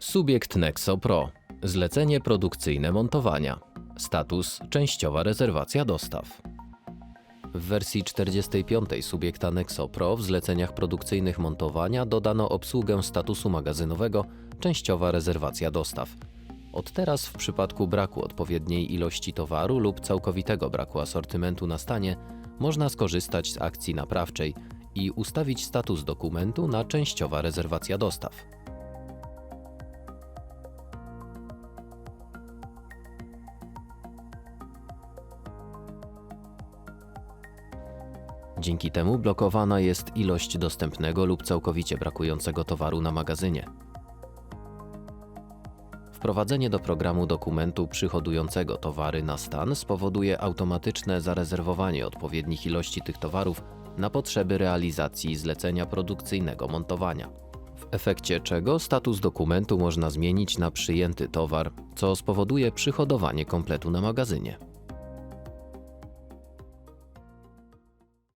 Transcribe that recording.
Subiekt Nexo Pro. Zlecenie produkcyjne montowania. Status częściowa rezerwacja dostaw. W wersji 45 subiekta Nexo Pro w zleceniach produkcyjnych montowania dodano obsługę statusu magazynowego częściowa rezerwacja dostaw. Od teraz w przypadku braku odpowiedniej ilości towaru lub całkowitego braku asortymentu na stanie można skorzystać z akcji naprawczej i ustawić status dokumentu na częściowa rezerwacja dostaw. Dzięki temu blokowana jest ilość dostępnego lub całkowicie brakującego towaru na magazynie. Wprowadzenie do programu dokumentu przychodującego towary na stan spowoduje automatyczne zarezerwowanie odpowiednich ilości tych towarów na potrzeby realizacji zlecenia produkcyjnego montowania. W efekcie czego status dokumentu można zmienić na przyjęty towar, co spowoduje przyhodowanie kompletu na magazynie.